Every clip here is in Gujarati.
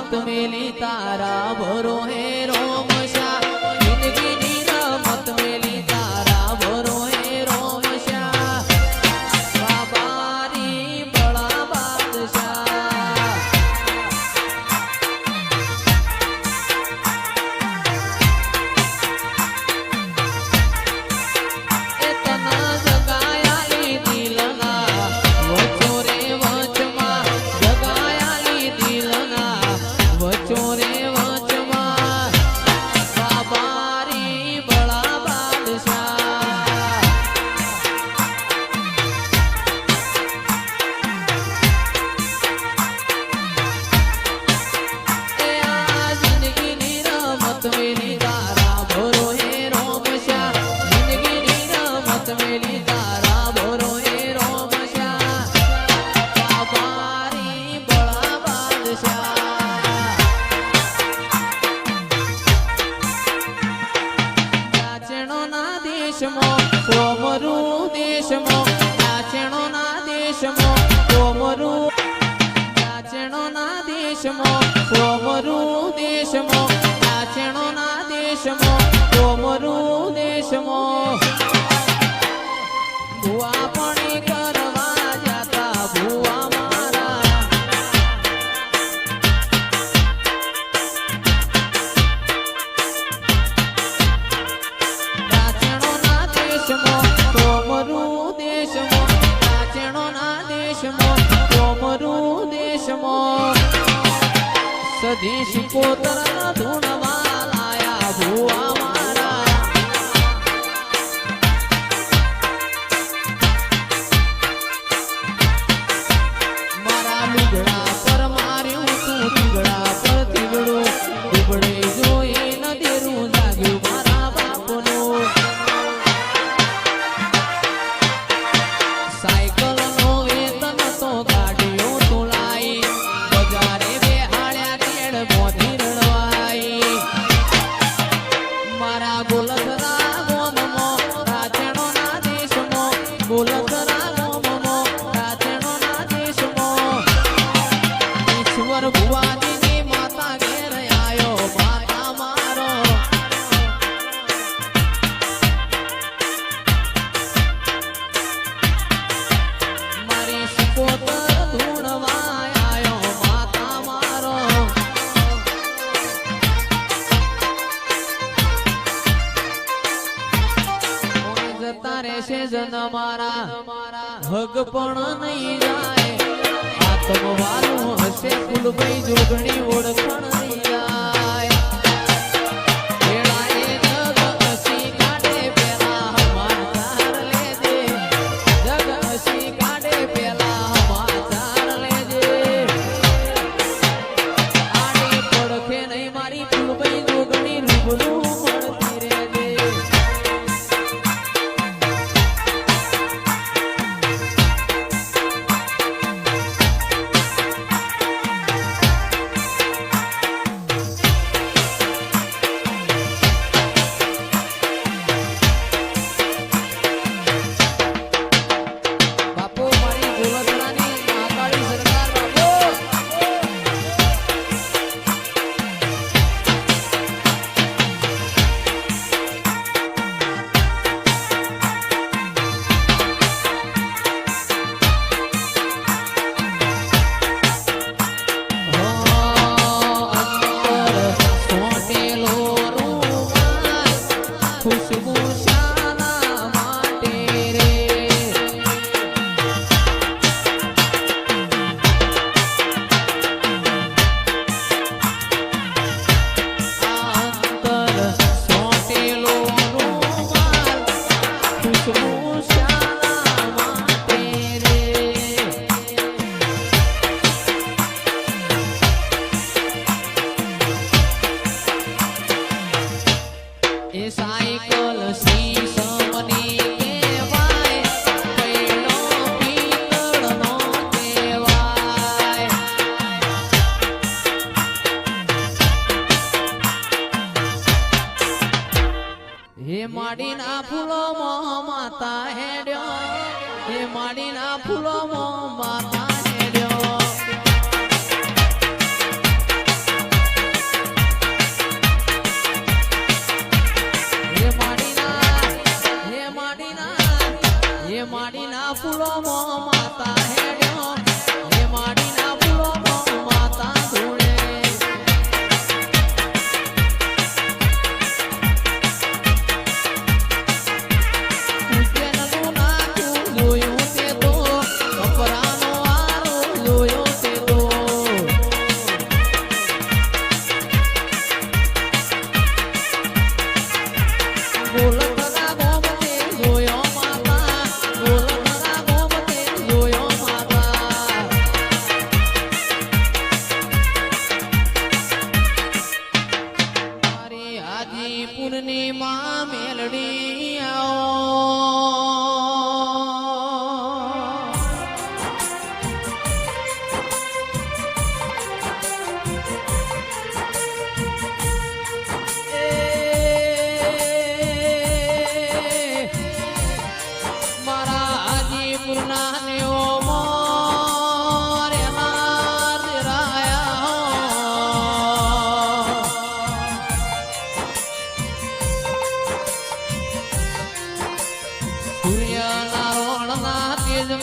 મોત મેલી તારા ભરો હેરો દેશમો કોમરુ દેશમો નાચણો ના દેશમો કોમરુ નાચણો ના દેશમો કોમરુ દેશમો. દક્ષિણોના દેશમાં કોમરું દેશમાં. ભુવા પણ કરવા જતા ભુવા મારા. દક્ષિણોના દેશમાં ધૂણવા બોલતરા મમો રાતનો ના દેશમો ઈશ્વર ભુવા છે જન મારા. હગ પણ નહીં જાય. આત્મવાલું હશે ફૂલભાઈ જોગણી ઓળખણ માડીના ફૂલો મો માતા હેડ્યો. હે માડીના ફૂલો મો માતા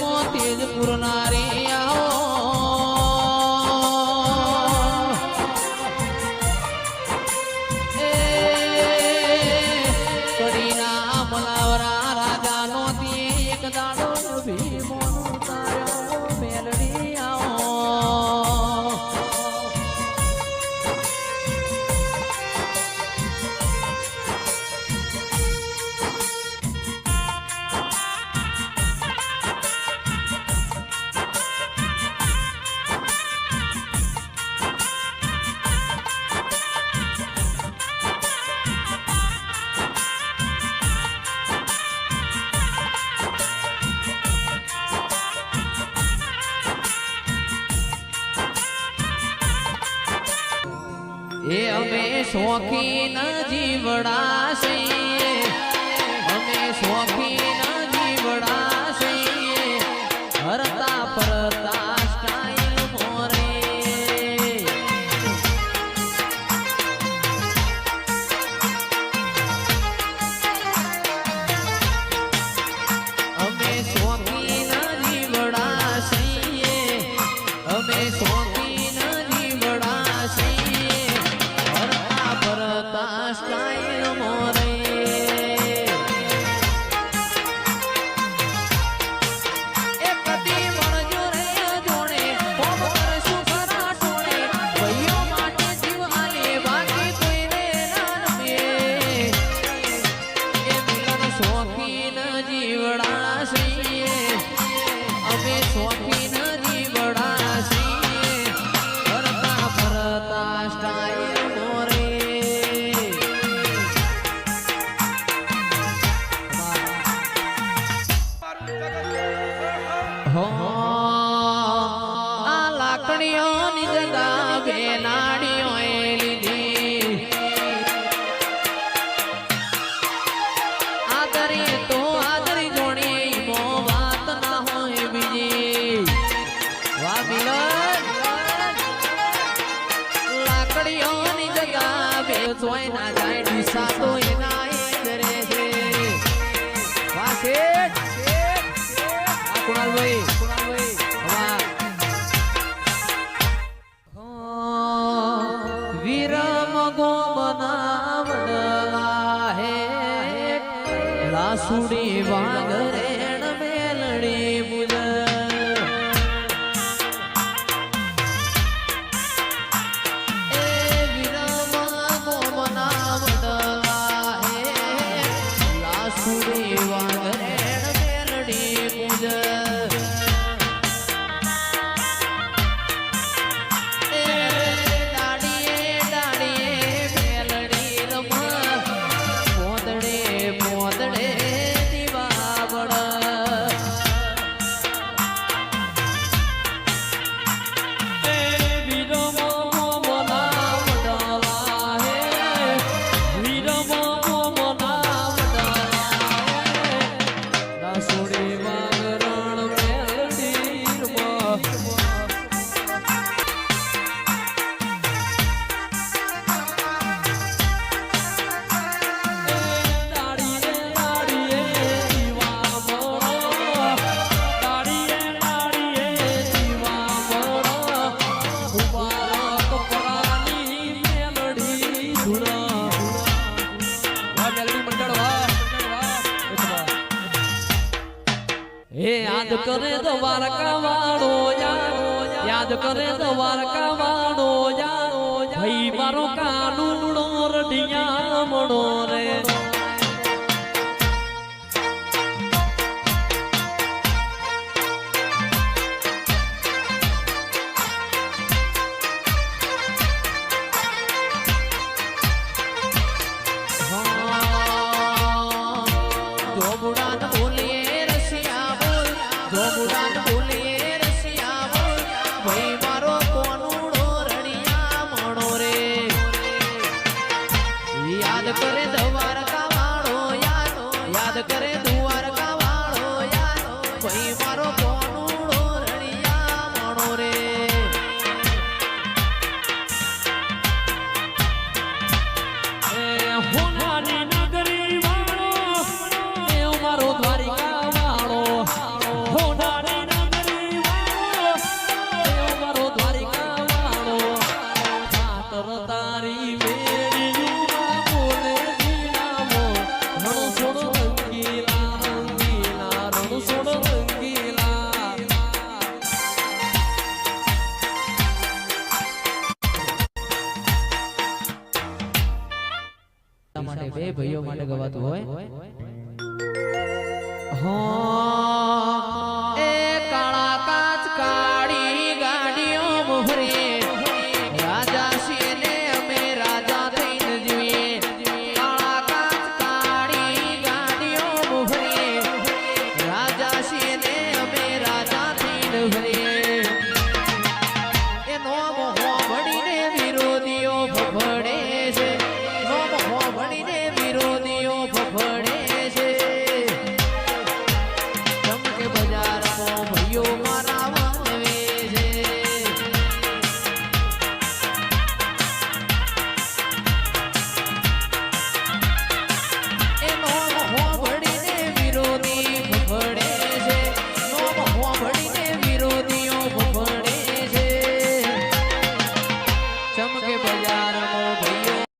મોતી જ પૂરનારી. એ અમે શોખીન જીવડા અમે શોખીન હો તો આદરી જોણી મો હોય બીજી. વાહ જોઈ ના જાય દિશા હે, યાદ કરે દ્વારકા વાળો યાદ કરે દ્વારકા વાળો ભાઈ મારો કાનૂડો રઢિયા મણો રે. ભાઈઓ માટે ગવાતું હોય. હો